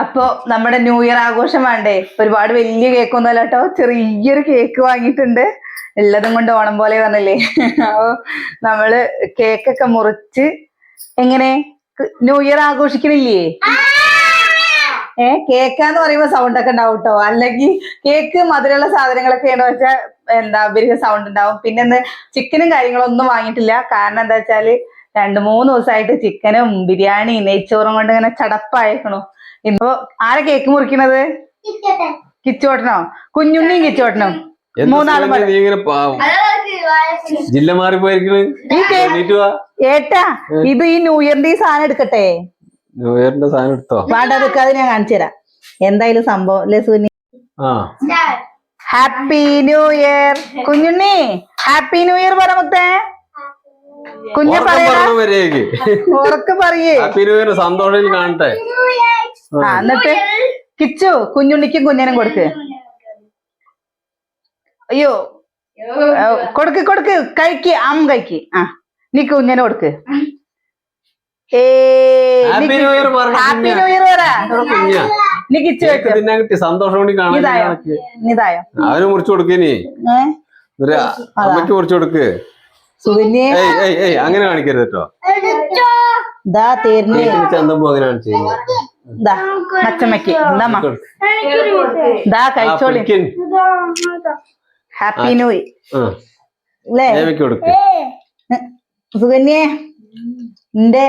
അപ്പൊ നമ്മുടെ new year ആഘോഷം വേണ്ടേ? ഒരുപാട് വലിയ കേക്ക് ഒന്നുമല്ല കേട്ടോ ചെറിയൊരു കേക്ക് വാങ്ങിയിട്ടുണ്ട്. എല്ലാതും കൊണ്ട് ഓണം പോലെ പറഞ്ഞില്ലേ അപ്പോ നമ്മൾ കേക്കൊക്കെ മുറിച്ച് എങ്ങനെ? ന്യൂ ഇയർ ആഘോഷിക്കണില്ലേ? ഏ കേക്കാന്ന് പറയുമ്പോ സൗണ്ട് ഒക്കെ ഉണ്ടാവും കേട്ടോ അല്ലെങ്കിൽ കേക്ക് മധുരമുള്ള സാധനങ്ങളൊക്കെ ആണ് വെച്ചാൽ എന്താ ഇവർക്ക് സൗണ്ട് ഉണ്ടാവും. പിന്നെ ഇന്ന് ചിക്കനും കാര്യങ്ങളൊന്നും വാങ്ങിയിട്ടില്ല. കാരണം എന്താ വെച്ചാൽ രണ്ട് മൂന്ന് ദിവസമായിട്ട് ചിക്കനും ബിരിയാണി നെയ്ച്ചോറും കൊണ്ട് ഇങ്ങനെ ചടപ്പായേക്കണു. ഇപ്പൊ ആരാ കേക്ക് മുറിക്കണത്? കിച്ചോട്ടനോ? കുഞ്ഞുണ്ണിയും കിച്ചോട്ടനും. മൂന്നാളും. ജില്ല മാറിപ്പോയിരിക്കണ്. ഏട്ടാ ഇത് ഈ ന്യൂ ഇയറിന്റെ ഈ സാധനം എടുക്കട്ടെ? ന്യൂ ഇയറിന്റെ സാധനം എടുത്തോ? വേണ്ട അതൊക്കെ ഞാൻ കാണിച്ചു തരാം. എന്തായാലും സംഭവം അല്ലേ സുനി? ആ. Happy new year Kunjunni happy new year പറ മുത്തേ. കുഞ്ഞ ഉറക്കം പറയേ. സന്തോഷം കാണട്ടെ. എന്നിട്ട് കിച്ചു കുഞ്ഞുണ്ണിക്കും കുഞ്ഞിനും കൊടുക്ക്. അയ്യോ കൊടുക്ക് കൊടുക്ക്. കഴിക്ക് അമ്മ കഴിക്ക് ആ നീ കുഞ്ഞിനെ കൊടുക്ക്. Happy new year happy new year പറ. കുഞ്ഞാ. നീ കിച്ചു കേക്ക് വെച്ചു തിന്നാൻ കിട്ടി. സന്തോഷം കൂടി കാണാൻ ഇതായോ കാണാൻ. ഇതായോ അവന് മുറിച്ചു കൊടുക്കേനി അമ്മയ്ക്ക് മുറിച്ചു കൊടുക്ക്. സുകന്യെ അങ്ങനെ കാണിക്കരുത് കേട്ടോ. ദാ അങ്ങനെ കാണിച്ചു ദാ കഴിച്ചോളി. ഹാപ്പി ന്യൂ സുകന്യെ നിന്റെ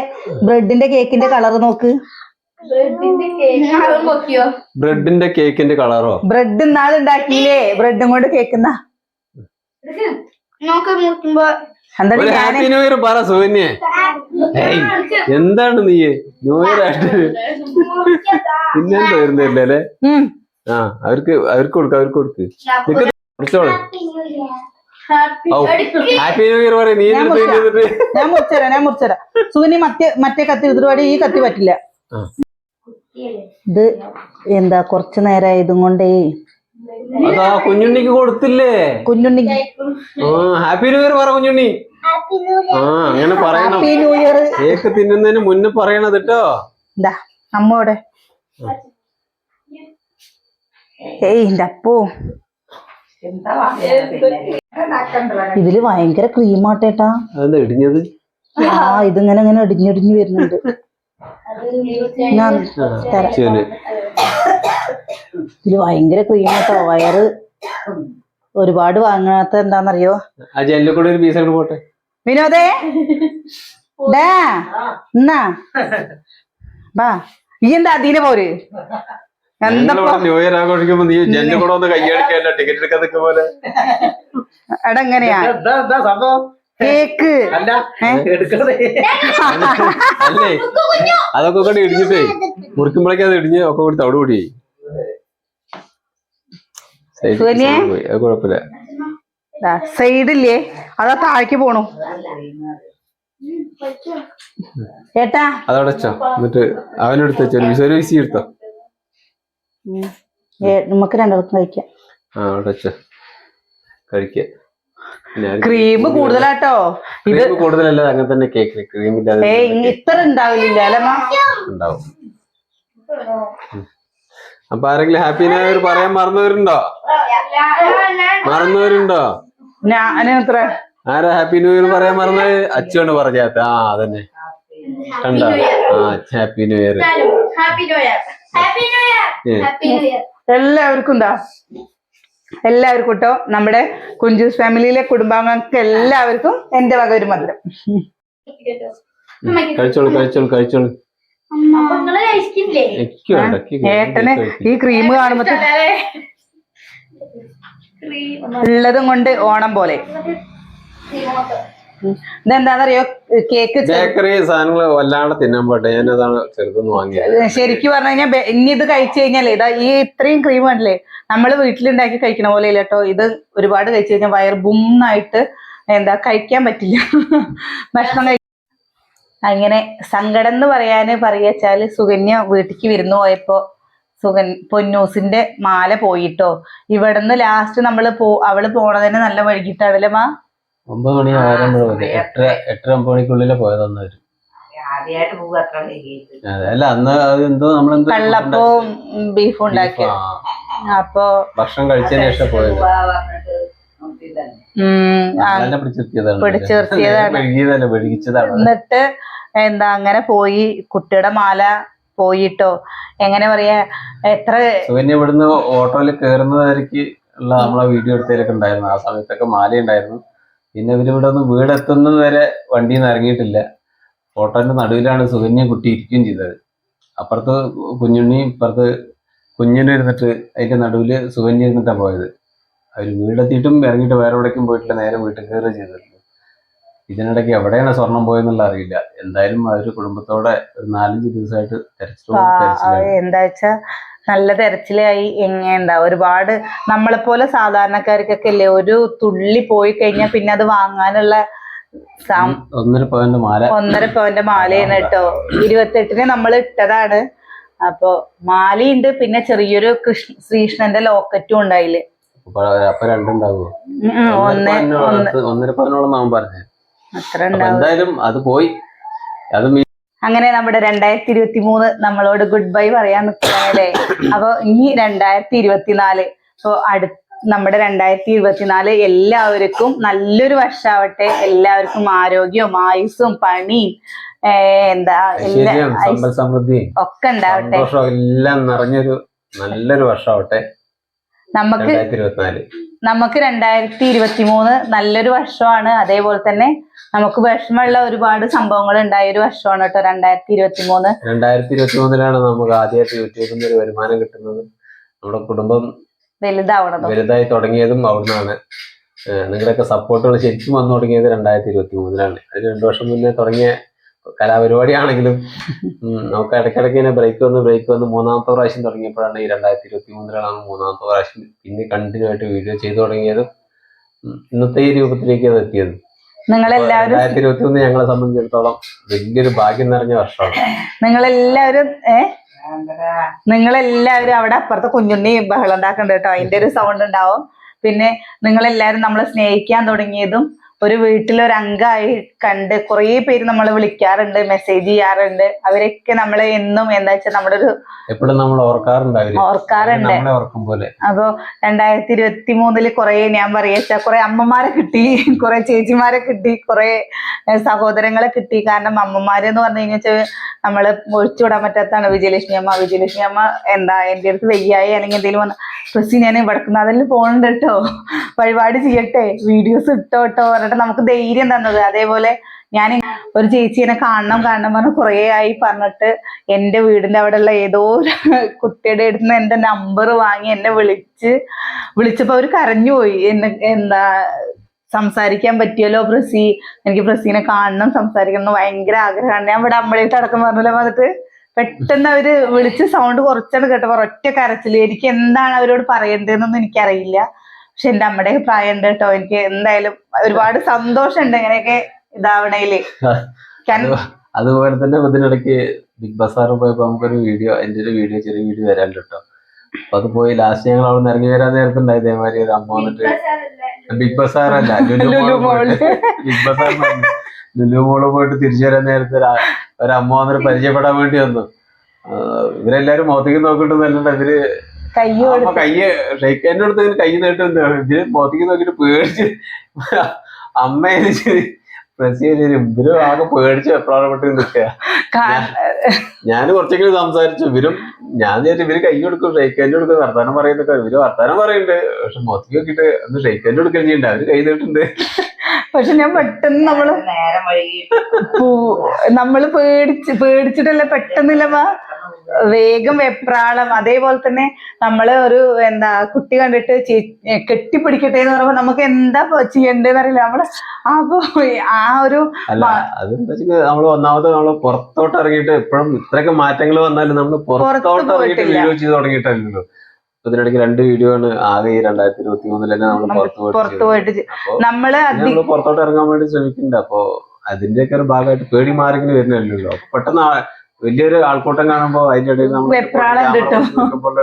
ബ്രെഡിന്റെ കേക്കിന്റെ കളർ നോക്ക്. ബ്രെഡിന്റെ കേക്കിന്റെ കളറോ? ബ്രെഡ് ഇന്നാളുണ്ടാക്കിയില്ലേ ബ്രെഡും കൊണ്ട് കേക്കുന്ന നോക്ക് മുറിക്കുമ്പോ എന്താ ഒരു ഞാൻ ഹാപ്പി ന്യൂ ഇയർ പറ സുകന്യെ. എന്താണ് നീ? ന്യൂ ഇയർ ആയിട്ട് പിന്നെന്താ വരുന്നില്ല? അല്ലേ? ആ അവർക്ക് അവർക്ക് കൊടുക്ക അവർക്ക് കൊടുക്ക്. നിക്ക് കുടിച്ചോളൂ ഹാപ്പി ന്യൂ ഇയർ. പറയും നീ ഞാൻ മുറിച്ചരാം ഞാൻ മുറിച്ചരാം സുകന്യ മറ്റേ മറ്റേ കത്തി എടുത്തിട്ട് ഈ കത്തി പറ്റില്ല. ഇത് എന്താ കുറച്ചു നേരം ഇതും കൊണ്ടേ അതാ കുഞ്ഞുണ്ണിക്ക് കൊടുത്തില്ലേ? കുഞ്ഞുണ്ണി ആ ഹാപ്പി ന്യൂ ഇയർ പറ കുഞ്ഞുണ്ണി. ആ അങ്ങനെ പറയണം. ഹാപ്പി ന്യൂ ഇയർ കേക്ക് തിന്നുന്നതിന് മുന്നേ പറയണത് കേട്ടോ എന്താ അമ്മോടെ ഏയ് എന്റെ അപ്പോ. ഇതിൽ ഭയങ്കര ക്രീമാട്ടേട്ടാ ഇടിഞ്ഞത്? ആ ഇതിങ്ങനെ ഇങ്ങനെ ഇടിഞ്ഞിടിഞ്ഞു വരുന്നുണ്ട്. ഇതിൽ ഭയങ്കര ക്രീമാട്ടോ വയറ് ഒരുപാട് വാങ്ങാത്ത എന്താന്നറിയോ? കൂടെ ഒരു പീസ് പോട്ടെ. വിനോദേ ഡാ എന്നാ ബാ ഈ എന്താ അതിന് പോര്? ന്യൂ ഇയർ ആഘോഷിക്കുമ്പോ നീ കൂടെ ഒന്ന് ടിക്കറ്റ് എടുക്കാൻ എടാ എങ്ങനെയാ? സംഭവം? കേക്ക്. അല്ല? അല്ലേ? അതൊക്കെ കൂടെ ഇടിഞ്ഞിട്ടേ മുറിക്കുമ്പോഴേക്കും അത് ഇടിഞ്ഞ് ഒക്കെ കൂടി തവിട് കൂടി. കുഴപ്പമില്ല. സൈഡില്ലേ? അതാ താഴേക്ക് പോണു. ഏട്ടാ? അതവിടെ വെച്ചോ. എന്നിട്ട് അവനെടുത്ത് വെച്ചോ. വിസ ഒരു വിസി എടുത്തോ. ഏ, നമുക്ക് രണ്ടാൾക്കും കഴിക്കാം. ആ അവിടെ വെച്ചോ. കഴിക്ക. ക്രീം കൂടുതലാട്ടോ. ഇത് ക്രീം കൂടുതലല്ല അങ്ങനെ തന്നെ കേക്ക് ക്രീം ഇല്ലാതെ ഏ ഇത്ര ഉണ്ടാവില്ല? ഉണ്ടാവും. അപ്പൊ ആരെങ്കിലും ഹാപ്പി ന്യൂ ഇയർ പറയാൻ മറന്നവരുണ്ടോ? മറന്നവരുണ്ടോ? ഞാൻ എത്ര? ആരാ ഹാപ്പി ന്യൂ ഇയർ പറയാൻ മറന്നത്? അച്ഛനാണ് പറഞ്ഞാത്ത ആ അതന്നെ. കണ്ടോ? ആ happy new year happy new year happy new year happy new year എല്ലാവർക്കും എന്താ എല്ലാവർക്കും കേട്ടോ നമ്മുടെ കുഞ്ചൂസ് ഫാമിലിയിലെ കുടുംബാംഗങ്ങൾക്ക് എല്ലാവർക്കും എന്റെ വക ഒരു മധുരം. കഴിച്ചോളൂ ഏട്ടന് ഈ ക്രീം കാണുമ്പോ ഉള്ളതും കൊണ്ട് ഓണം പോലെ. ഇതെന്താണെന്നറിയോ കേക്ക് ബേക്കറി സാധനങ്ങൾ വല്ലാണ്ട് തിന്നാൻ പാട്ടെ. ഞാൻ അതാണ് ചെറുതെന്ന് വാങ്ങിയത്. ശരിക്കും പറഞ്ഞു കഴിഞ്ഞാൽ ഇനി ഇത് കഴിച്ചു കഴിഞ്ഞാലേ ഇതാ ഈ ഇത്രയും ക്രീം ആണല്ലേ നമ്മൾ വീട്ടിലുണ്ടാക്കി കഴിക്കണ പോലെ ഇല്ല കേട്ടോ ഇത് ഒരുപാട് കഴിച്ചു കഴിഞ്ഞാൽ വയർ ബുന്നായിട്ട് എന്താ കഴിക്കാൻ പറ്റില്ല. ഭക്ഷണം കഴി അങ്ങനെ സങ്കടം എന്ന് പറയാന് പറയാച്ചാൽ സുകന്യ വീട്ടിക്ക് വിരുന്നു പോയപ്പോ സുഗൻ പൊന്നൂസിന്റെ മാല പോയിട്ടോ ഇവിടുന്ന് ലാസ്റ്റ് നമ്മൾ പോ അവൾ പോണതിന് നല്ല വൈകിട്ടാണല്ലേ മാ? ഒമ്പത് മണി മതി എട്ടര എട്ടര. ഒമ്പത് മണിക്കുള്ളിലെ വരും ആദ്യമായിട്ട് പോകുക അത്ര അതെ അല്ല അന്ന് അത് എന്തോ നമ്മളെന്തോ വെള്ളപ്പവും ബീഫും ഉണ്ടാക്കി അപ്പൊ ഭക്ഷണം കഴിച്ചതിന് ശേഷം പോയത്. എന്നിട്ട് എന്താ അങ്ങനെ പോയി. കുട്ടിയുടെ മാല പോയിട്ടോ. എങ്ങനെ പറയാ എത്ര സുകന്യ ഇവിടുന്ന് ഓട്ടോയിൽ കയറുന്നതായിരിക്കും ഉള്ള നമ്മളെ വീഡിയോ എടുത്തതിലൊക്കെ ഉണ്ടായിരുന്നു. ആ സമയത്തൊക്കെ മാല ഉണ്ടായിരുന്നു പിന്നെ ഇവരിവിടെ ഇവിടെ ഒന്ന് വീടെത്തുന്നത് വരെ വണ്ടിയിൽ നിന്ന് ഇറങ്ങിയിട്ടില്ല. ഫോട്ടോന്റെ നടുവിലാണ് സുകന്യ കുട്ടി ഇരിക്കുകയും ചെയ്തത്. അപ്പുറത്ത് കുഞ്ഞുണ്ണി ഇപ്പുറത്ത് കുഞ്ഞുണ്ണി ഇരുന്നിട്ട് അതിന്റെ നടുവിൽ സുകന്യ ഇരുന്നിട്ടാണ് പോയത്. അവർ വീടെത്തിയിട്ടും ഇറങ്ങിയിട്ട് വേറെ എവിടേക്കും പോയിട്ടില്ല നേരെ വീട്ടിൽ കയറുക ചെയ്തിട്ടുള്ളൂ ഇതിനിടയ്ക്ക് എവിടെയാണ് സ്വർണം പോയെന്നുള്ള അറിയില്ല. എന്തായാലും അവർ കുടുംബത്തോടെ ഒരു നാലഞ്ച് ദിവസമായിട്ട് തെരച്ചിലാണ്. എന്താ വെച്ചാ നല്ല തെരച്ചിലായി. എങ്ങനെ എന്താ ഒരുപാട് നമ്മളെപ്പോലെ സാധാരണക്കാർക്കൊക്കെ അല്ലേ ഒരു തുള്ളി പോയി കഴിഞ്ഞാൽ പിന്നെ അത് വാങ്ങാനുള്ള ഒന്നര പവന്റെ മാല. ഒന്നര പവന്റെ മാലയാണ് കേട്ടോ. ഇരുപത്തെട്ടിന് നമ്മൾ ഇട്ടതാണ്. അപ്പൊ മാലയുണ്ട് പിന്നെ ചെറിയൊരു കൃഷ്ണ ശ്രീകൃഷ്ണന്റെ ലോക്കറ്റും ഉണ്ടായിൽ ഒന്നര പവനോളം അത്ര എന്തായാലും അത് പോയി. അത് അങ്ങനെ നമ്മുടെ രണ്ടായിരത്തി ഇരുപത്തി മൂന്ന് നമ്മളോട് ഗുഡ് ബൈ പറയാൻ നിൽക്കുകയല്ലേ അപ്പൊ ഇനി രണ്ടായിരത്തി ഇരുപത്തിനാല് അപ്പൊ അടു നമ്മുടെ രണ്ടായിരത്തി ഇരുപത്തിനാല് എല്ലാവർക്കും നല്ലൊരു വർഷാവട്ടെ. എല്ലാവർക്കും ആരോഗ്യവും ആയുസ്സും പണിയും എന്താ ഒക്കെ ഉണ്ടാവട്ടെ. എല്ലാം നിറഞ്ഞൊരു നല്ലൊരു വർഷമാവട്ടെ നമുക്ക് നമുക്ക് രണ്ടായിരത്തി ഇരുപത്തി മൂന്ന് നല്ലൊരു വർഷമാണ്. അതേപോലെ തന്നെ നമുക്ക് വിഷമമുള്ള ഒരുപാട് സംഭവങ്ങൾ ഉണ്ടായ ഒരു വർഷമാണ് കേട്ടോ രണ്ടായിരത്തി ഇരുപത്തി മൂന്ന് രണ്ടായിരത്തി ഇരുപത്തി മൂന്നിലാണ് നമുക്ക് ആദ്യമായിട്ട് യൂട്യൂബിൽ നിന്ന് ഒരു വരുമാനം കിട്ടുന്നത്. നമ്മുടെ കുടുംബം വലുതാവണം വലുതായി തുടങ്ങിയതും അവിടുന്നാണ്. നിങ്ങളൊക്കെ നിങ്ങളുടെയൊക്കെ സപ്പോർട്ടുകൾ ശരിക്കും വന്നു തുടങ്ങിയത് രണ്ടായിരത്തി ഇരുപത്തി മൂന്നിലാണ് അതിന് രണ്ടു വർഷം മുന്നേ തുടങ്ങിയ കലാപരിപാടിയാണെങ്കിലും നമുക്ക് ഇടയ്ക്കിടയ്ക്ക് ഇങ്ങനെ ബ്രേക്ക് വന്ന് ബ്രേക്ക് വന്ന് മൂന്നാമത്തെ പ്രാവശ്യം തുടങ്ങിയപ്പോഴാണ് ഈ രണ്ടായിരത്തി ഇരുപത്തി മൂന്നിലാണ് മൂന്നാമത്തെ പ്രാവശ്യം പിന്നെ കണ്ടിന്യൂ ആയിട്ട് വീഡിയോ ചെയ്തു തുടങ്ങിയതും ഇന്നത്തെ ഈ രൂപത്തിലേക്ക് അത് എത്തിയത്. നിങ്ങളെല്ലാവരും രണ്ടായിരത്തി ഇരുപത്തി ഒന്ന് ഞങ്ങളെ സംബന്ധിച്ചിടത്തോളം വലിയൊരു ഭാഗ്യം നിറഞ്ഞ വർഷമാണ്. നിങ്ങളെല്ലാവരും ഏ? നിങ്ങളെല്ലാവരും അവിടെ അപ്പുറത്തെ കുഞ്ഞുണ്ണി ബഹളം ഉണ്ടാക്കുന്നുണ്ട് കേട്ടോ. അതിന്റെ ഒരു സൗണ്ട് ഉണ്ടാവും. പിന്നെ നിങ്ങളെല്ലാവരും നമ്മളെ സ്നേഹിക്കാൻ തുടങ്ങിയതും ഒരു വീട്ടിലൊരു അംഗമായി കണ്ട് കുറേ പേര് നമ്മൾ വിളിക്കാറുണ്ട് മെസ്സേജ് ചെയ്യാറുണ്ട്. അവരൊക്കെ നമ്മളെ എന്നും എന്താ വെച്ചാൽ നമ്മുടെ ഒരു എപ്പോഴും നമ്മൾ ഓർക്കാറുണ്ട് ഓർക്കാറുണ്ട്. അപ്പൊ രണ്ടായിരത്തി ഇരുപത്തി മൂന്നിൽ കുറെ ഞാൻ പറയാ കുറെ അമ്മമാരെ കിട്ടി കുറെ ചേച്ചിമാരെ കിട്ടി കുറെ സഹോദരങ്ങളെ കിട്ടി. കാരണം അമ്മമാര് എന്ന് പറഞ്ഞു കഴിഞ്ഞാൽ നമ്മൾ ഒഴിച്ചുവിടാൻ പറ്റാത്തതാണ്. വിജയലക്ഷ്മി അമ്മ വിജയലക്ഷ്മി അമ്മ എന്താ എന്റെ അടുത്ത് വെയ്യായി അല്ലെങ്കിൽ എന്തെങ്കിലും വന്ന പ്രസി ഞാൻ വടക്കുന്ന അതിൽ പോകണ്ട കേട്ടോ. വഴിപാട് ചെയ്യട്ടെ. വീഡിയോസ് ഇട്ടോ കേട്ടോ പറഞ്ഞിട്ട് നമുക്ക് ധൈര്യം തന്നത്. അതേപോലെ ഞാൻ ഒരു ചേച്ചി കാണണം കാണണം പറഞ്ഞ് കുറേ ആയി പറഞ്ഞിട്ട് എന്റെ വീടിന്റെ അവിടെയുള്ള ഏതോ ഒരു കുട്ടിയുടെ അടുത്ത് നിന്ന് എന്റെ നമ്പർ വാങ്ങി എന്നെ വിളിച്ച് വിളിച്ചപ്പോ അവർ കരഞ്ഞുപോയി എന്നെ എന്താ സംസാരിക്കാൻ പറ്റിയല്ലോ പ്രസി? എനിക്ക് പ്രസീനെ കാണണം സംസാരിക്കണം ഭയങ്കര ആഗ്രഹമാണ്. ഞാൻ ഇവിടെ അമ്പലത്തിൽ അടക്കം പറഞ്ഞല്ലോ? വന്നിട്ട് പെട്ടെന്ന് അവർ വിളിച്ച് സൗണ്ട് കുറച്ചാണ് കേട്ടപ്പോ ഒറ്റ കരച്ചിൽ. എനിക്ക് എന്താണ് അവരോട് പറയേണ്ടതെന്നൊന്നും എനിക്കറിയില്ല. പക്ഷെ എന്റെ അമ്മയുടെ പ്രായം ഉണ്ട് കേട്ടോ. എനിക്ക് എന്തായാലും ഒരുപാട് സന്തോഷമുണ്ട് ഇങ്ങനെയൊക്കെ ഇതാവണേൽ. അതുപോലെ തന്നെ ഇതിനിടയ്ക്ക് ബിഗ് ബസാറിൽ പോയപ്പോ നമുക്കൊരു വീഡിയോ എന്റെ ഒരു വീഡിയോ ചെറിയ വീഡിയോ വരാൻ കേട്ടോ. അപ്പൊ അത് പോയി ലാസ്റ്റ് ഞങ്ങൾ അവിടെ നിന്ന് ഇറങ്ങി വരാൻ നേരത്തുണ്ടായി ഇതേമാതിരി ഒരു അമ്മ വന്നിട്ട് ബിഗ് ബസാർ അല്ല ലുലു മോൾ. ബിഗ് ബസാർ ലുലു മോൾ പോയിട്ട് തിരിച്ചു വരാൻ നേരത്തെ ഒരു ആ- വന്നിട്ട് പരിചയപ്പെടാൻ വേണ്ടി വന്നു. ഇവരെല്ലാരും മുഖത്തേക്ക് നോക്കിയിട്ടൊന്നല്ല ഇവർ കൈ അമ്മ കൊടുത്ത്. കയ്യ് ഷെയ്ക്ക് എന്റെ അടുത്ത് കൈ നീട്ടുന്നുണ്ട് ഇവർ മുഖത്തേക്ക് നോക്കിട്ട് പേടിച്ച് അമ്മ ഇവർ ആകെ പേടിച്ച് എപ്പോഴാണ് നിൽക്കുക ഞാൻ കുറച്ചെങ്കിലും സംസാരിച്ചു. ഇവരും ഞാൻ വിചാരിച്ചു ഇവർ കൈ കൊടുക്കും ഷെയ്ക്ക് ഹാൻഡ് കൊടുക്കും വർത്താനം പറയുന്നൊക്കെ ഇവർ വർത്താനം പറയുന്നുണ്ട് പക്ഷെ മൊത്തം നോക്കിയിട്ട് ഒന്ന് ഷെയ്ക്ക് ഹാൻഡ് കൊടുക്കുകയും ചെയ്യണ്ട. അവർ കൈ നീട്ടുണ്ട് പക്ഷെ ഞാൻ പെട്ടെന്ന് നമ്മൾ നമ്മൾ പേടിച്ച് പേടിച്ചിട്ടല്ലേ പെട്ടെന്നില്ല വാ വേഗം വെപ്രാളം. അതേപോലെ തന്നെ നമ്മൾ ഒരു എന്താ കുട്ടി കണ്ടിട്ട് കെട്ടിപ്പിടിക്കട്ടെ എന്ന് പറയുമ്പോ നമുക്ക് എന്താ ചെയ്യണ്ടേന്ന് അറിയില്ല. നമ്മൾ അപ്പൊ ആ ഒരു നമ്മൾ ഒന്നാമത് നമ്മൾ പുറത്തോട്ട് ഇറങ്ങിയിട്ട് എപ്പോഴും ഇത്രയൊക്കെ മാറ്റങ്ങൾ വന്നാലും നമ്മൾ പുറത്തോട്ട് ഇറങ്ങിയിട്ട് വീഡിയോ ചെയ്ത് തുടങ്ങിയിട്ടല്ലോ ഇതിനിടയ്ക്ക് രണ്ട് വീഡിയോ ആണ് ആകെ ഈ രണ്ടായിരത്തി ഇരുപത്തി മൂന്നിൽ തന്നെ നമ്മൾ പുറത്തു പോയിട്ട് നമ്മൾ പുറത്തോട്ട് ഇറങ്ങാൻ വേണ്ടി ശ്രമിക്കുന്നുണ്ട് അപ്പൊ അതിന്റെയൊക്കെ ഒരു ഭാഗമായിട്ട് പേടി മാറിങ്ങനെ വരുന്നല്ലോ പെട്ടെന്ന് വലിയൊരു ആൾക്കൂട്ടം കാണുമ്പോ അതിന്റെ ഇടയിൽ നമ്മൾ.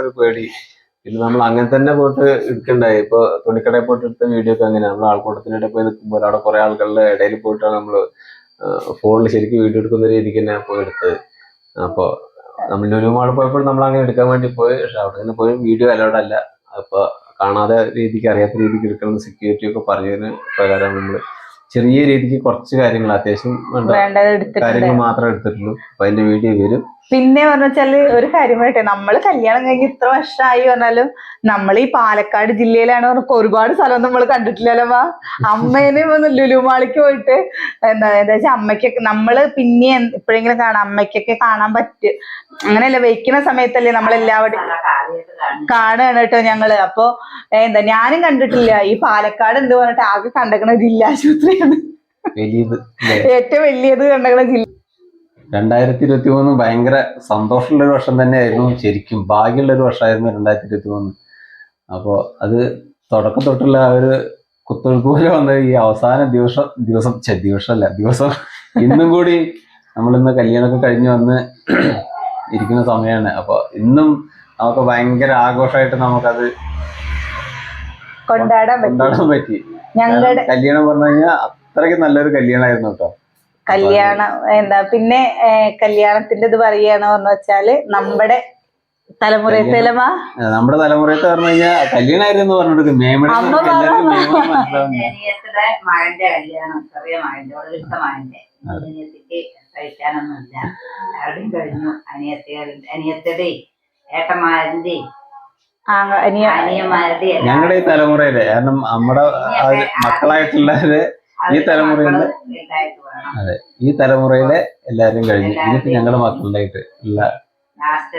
ഒരു പേടി. പിന്നെ നമ്മൾ അങ്ങനെ തന്നെ പോയിട്ട് എടുക്കണ്ടായി ഇപ്പൊ തുണിക്കടയിൽ പോയിട്ട് എടുത്ത വീഡിയോ ഒക്കെ അങ്ങനെ നമ്മൾ ആൾക്കൂട്ടത്തിനിടെ പോയി നിൽക്കുമ്പോൾ അവിടെ കുറെ ആളുകളുടെ ഇടയിൽ പോയിട്ടാണ് നമ്മൾ ഫോണിൽ ശരിക്കും വീഡിയോ എടുക്കുന്ന രീതിക്ക് തന്നെ പോയി എടുത്തത്. അപ്പോൾ നമ്മൾ ലുലുമാൾ പോയപ്പോൾ നമ്മൾ അങ്ങനെ എടുക്കാൻ വേണ്ടി പോയി. പക്ഷെ അവിടെ നിന്ന് പോയി വീഡിയോ അലൗഡ് അല്ല. അപ്പൊ കാണാതെ രീതിക്ക് അറിയാത്ത രീതിക്ക് എടുക്കണം സെക്യൂരിറ്റി ഒക്കെ പറഞ്ഞതിന് പ്രകാരം നമ്മൾ ചെറിയ രീതിക്ക് കുറച്ച് കാര്യങ്ങൾ അത്യാവശ്യം കാര്യങ്ങൾ മാത്രമേ എടുത്തിട്ടുള്ളൂ. അപ്പൊ അതിന്റെ വീഡിയോ വരും. പിന്നെ പറഞ്ഞാൽ ഒരു കാര്യം പറയട്ടെ നമ്മൾ കല്യാണം കഴിഞ്ഞ് ഇത്ര വർഷമായി പറഞ്ഞാലും നമ്മൾ ഈ പാലക്കാട് ജില്ലയിലാണ് പറഞ്ഞ ഒരുപാട് സ്ഥലം നമ്മൾ കണ്ടിട്ടില്ലല്ലോ വാ അമ്മേനെ ഒന്ന് ലുലുമാളിക്ക് പോയിട്ട് എന്താ എന്താ വെച്ചാൽ അമ്മയ്ക്കൊക്കെ നമ്മൾ പിന്നെ എപ്പോഴെങ്കിലും കാണാം അമ്മയ്ക്കൊക്കെ കാണാൻ പറ്റും അങ്ങനെയല്ല വെക്കുന്ന സമയത്തല്ലേ നമ്മളെല്ലാവരും നല്ല കാര്യമായിട്ട് കാണും കാണുകയാണ് കേട്ടോ ഞങ്ങൾ. അപ്പൊ എന്താ ഞാനും കണ്ടിട്ടില്ല. ഈ പാലക്കാട് എന്ത് പറഞ്ഞിട്ട് ആകെ കണ്ടക്കണ ജില്ലാശുപത്രിയാണ് ആശുപത്രിയാണ്. ഏറ്റവും വലിയത് കണ്ടക്കണ ജില്ല. രണ്ടായിരത്തി ഇരുപത്തി മൂന്ന് ഭയങ്കര സന്തോഷമുള്ള ഒരു വർഷം തന്നെയായിരുന്നു. ശരിക്കും ഭാഗ്യമുള്ള ഒരു വർഷമായിരുന്നു രണ്ടായിരത്തി ഇരുപത്തി മൂന്ന് അപ്പോൾ അത് തുടക്കം തൊട്ടുള്ള ആ ഒരു കുത്തൊഴുക്ക് പോലെ വന്ന ഈ അവസാന ദിവസം ദിവസം ദിവസം അല്ല ദിവസം. ഇന്നും കൂടി നമ്മളിന്ന് കല്യാണമൊക്കെ കഴിഞ്ഞ് വന്ന് ഇരിക്കുന്ന സമയമാണ്. അപ്പോൾ ഇന്നും നമുക്ക് ഭയങ്കര ആഘോഷമായിട്ട് നമുക്കത് കൊണ്ടാടാൻ കൊണ്ടാടാൻ പറ്റി. ഞങ്ങളുടെ കല്യാണം പറഞ്ഞു കഴിഞ്ഞാൽ അത്രയ്ക്ക് നല്ലൊരു കല്യാണമായിരുന്നു കേട്ടോ. കല്യാണം എന്താ പിന്നെ കല്യാണത്തിന്റെ ഇത് പറയാണെന്ന് വെച്ചാൽ നമ്മുടെ തലമുറയത്തിലമ ആ, നമ്മുടെ തലമുറയത്തെ പറഞ്ഞു കഴിഞ്ഞാൽ കല്യാണമായിരുന്നു എന്ന് പറഞ്ഞിട്ട് മേമയുടെ മകന്റെ കല്യാണം ചെറിയ മകന്റെ ഒളിവിട്ട മകന്റെ അനിയത്തിക്ക് കഴിക്കാനൊന്നുമില്ല. അവിടെയും കഴിഞ്ഞു. അനിയത്തികളുടെ അനിയത്തിയുടെ ഏട്ടന്മാരുടെ ആ അനിയ അനിയന്മാരുടെ ഞങ്ങളുടെ ഈ തലമുറയിൽ കാരണം നമ്മുടെ മക്കളായിട്ടുള്ള മക്കളായിട്ടുള്ളവര് ഈ തലമുറയിൽ അതെ ഈ തലമുറയിലെ എല്ലാരും കഴിഞ്ഞു ഇനിയിപ്പോ ഞങ്ങളുടെ മക്കളുടെ ആയിട്ട് ലാസ്റ്റ്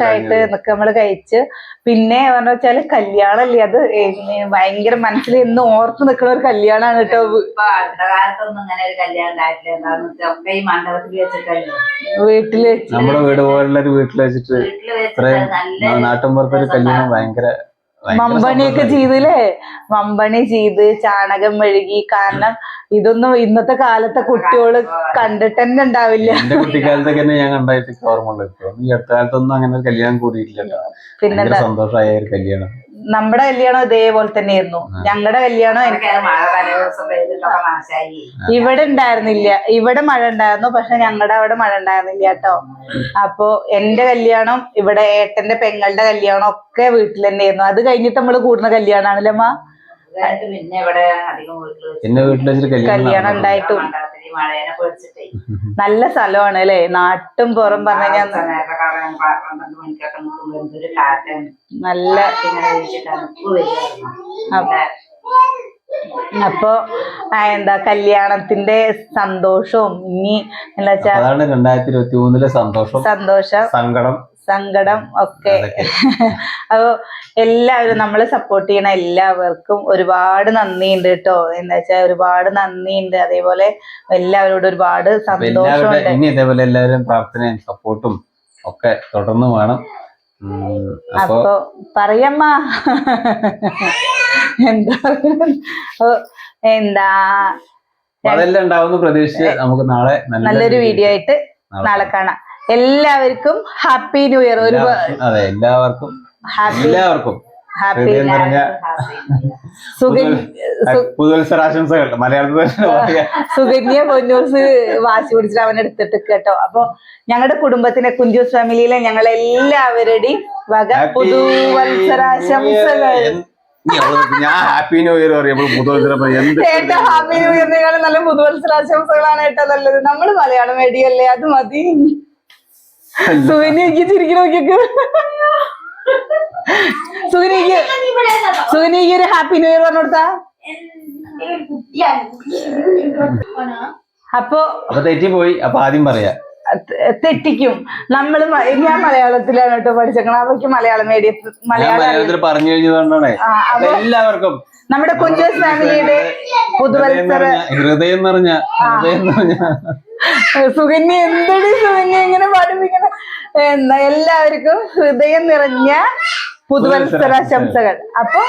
കഴിഞ്ഞത് നമ്മൾ കഴിച്ച്. പിന്നെ പറഞ്ഞ വെച്ചാൽ കല്യാണല്ലേ അത്? ഭയങ്കര മനസ്സിൽ എന്ന് ഓർത്ത് നിൽക്കുന്ന ഒരു കല്യാണാണ് കേട്ടോ കാലത്തൊന്നും ഒരു കല്യാണം മണ്ഡപത്തിൽ വെച്ചിട്ടല്ലേ? വീട്ടിൽ നമ്മുടെ വീട് പോലുള്ള ഒരു വീട്ടിൽ വെച്ചിട്ട് ഇത്രയും നാട്ടിൻപുറത്തെ ഒരു കല്യാണം ഭയങ്കര മമ്പണിയൊക്കെ. ചെയ്തില്ലേ? മമ്പണി ചെയ്ത് ചാണകം മെഴുകി കാരണം ഇതൊന്നും ഇന്നത്തെ കാലത്തെ കുട്ടികൾ കണ്ടിട്ട് തന്നെ ഉണ്ടാവില്ല. എന്റെ കുട്ടിക്കാലത്തൊക്കെ തന്നെ ഞാൻ കണ്ടായിട്ട് ഓർമ്മ ഇപ്പൊ ഈ അടുത്ത കാലത്തൊന്നും അങ്ങനെ കല്യാണം കൂടിയിട്ടില്ലല്ലോ. പിന്നെ സന്തോഷമായ ഒരു കല്യാണം. നമ്മുടെ കല്യാണം ഇതേപോലെ തന്നെയായിരുന്നു. ഞങ്ങളുടെ കല്യാണം എനിക്ക് ഇവിടെ ഉണ്ടായിരുന്നില്ല. ഇവിടെ മഴ ഉണ്ടായിരുന്നു. പക്ഷെ ഞങ്ങളുടെ അവിടെ മഴ ഉണ്ടായിരുന്നില്ല കേട്ടോ. അപ്പൊ എന്റെ കല്യാണം ഇവിടെ ഏട്ടന്റെ പെങ്ങളുടെ കല്യാണം ഒക്കെ വീട്ടിൽ തന്നെയായിരുന്നു. അത് കഴിഞ്ഞിട്ട് നമ്മൾ കൂടുന്ന കല്യാണാണല്ലേ അമ്മ? പിന്നെ ഇവിടെ അധികം വീട്ടിൽ വെച്ച് എന്റെ വീട്ടിൽ വെച്ചിട്ട് കല്യാണം കല്യാണം ഉണ്ടായിട്ടും. മഴേനെ പേടിച്ചിട്ടേ നല്ല സ്ഥലമാണ് അല്ലേ നാട്ടും പുറം പറഞ്ഞു പന്ത്രണ്ട് മണിക്കൊക്കെ നിൽക്കുമ്പോ എന്തൊരു കാറ്റാണ്. നല്ല അപ്പൊ എന്താ കല്യാണത്തിന്റെ സന്തോഷവും ഇനി എന്താ വെച്ചാ രണ്ടായിരത്തി ഇരുപത്തി മൂന്നിലെ സന്തോഷം. സന്തോഷം. സങ്കടം. സങ്കടം ഒക്കെ. അപ്പൊ എല്ലാവരും നമ്മളെ സപ്പോർട്ട് ചെയ്യണ എല്ലാവർക്കും ഒരുപാട് നന്ദിയുണ്ട് കേട്ടോ. എന്താ വെച്ചാൽ ഒരുപാട് നന്ദിയുണ്ട്. അതേപോലെ എല്ലാവരോടും ഒരുപാട് സന്തോഷമുണ്ട്. ഇനി ഇതേപോലെ എല്ലാവരും പ്രാർത്ഥനയും സപ്പോർട്ടും ഒക്കെ തുടർന്ന് വേണം. അപ്പൊ പറയമ്മ. എന്താ എന്താ? അതെല്ലാം ഉണ്ടാവുന്ന പ്രതീക്ഷിച്ച് നമുക്ക് നാളെ നല്ലൊരു വീഡിയോ ആയിട്ട് നാളെ കാണാം. എല്ലാവർക്കും ഹാപ്പി ന്യൂ ഇയർ. ഒരു അതെ എല്ലാവർക്കും എല്ലാവർക്കും. പുതുവത്സരാശംസകൾ മലയാളത്തിൽ. സുകന്യ പൊന്നൂസ് വാശി പിടിച്ചിട്ട് അവൻ എടുത്തിട്ട് കേട്ടോ. അപ്പൊ ഞങ്ങളുടെ കുടുംബത്തിലെ കുഞ്ചൂസ് ഫാമിലിയിലെ ഞങ്ങൾ എല്ലാവരുടെയും വക പുതുവത്സരാശംസകൾ. ഞാൻ ഹാപ്പി ന്യൂ ഇയർ പറയുമ്പോൾ പുതുവത്സരം ഏറ്റവും ഹാപ്പി ന്യൂ ഇയറിനേക്കാളും നല്ല പുതുവത്സരാശംസകളാണ് കേട്ടോ നല്ലത്. നമ്മൾ മലയാളം മേടിയല്ലേ അത് മതി. സുകന്യക്ക് ചിരിക്കണ നോക്കിയൊക്കെ. സുകന്യക്ക് സുകന്യക്ക് ഒരു ഹാപ്പി ന്യൂ ഇയർ പറഞ്ഞു കൊടുത്താ അപ്പൊ തെറ്റിപ്പോയി അപ്പൊ ആദ്യം പറയാ. തെറ്റിക്കും. നമ്മൾ ഞാൻ മലയാളത്തിലാണ് കേട്ടോ പഠിച്ചേക്കണം അവർക്ക് മലയാളം മീഡിയത്തിൽ മലയാളത്തിൽ പറഞ്ഞു കഴിഞ്ഞതുകൊണ്ടാണ്. എല്ലാവർക്കും നമ്മുടെ കുഞ്ചൂസ് ഫാമിലിയുടെ പുതുവത്സര ഹൃദയം നിറഞ്ഞ ഹൃദയം നിറഞ്ഞ സുകന്യ എന്തടി സുകന്യ? ഇങ്ങനെ പഠിപ്പിക്കണം എന്നാ എല്ലാവർക്കും ഹൃദയം നിറഞ്ഞ പുതുവത്സരാശംസകൾ. അപ്പൊ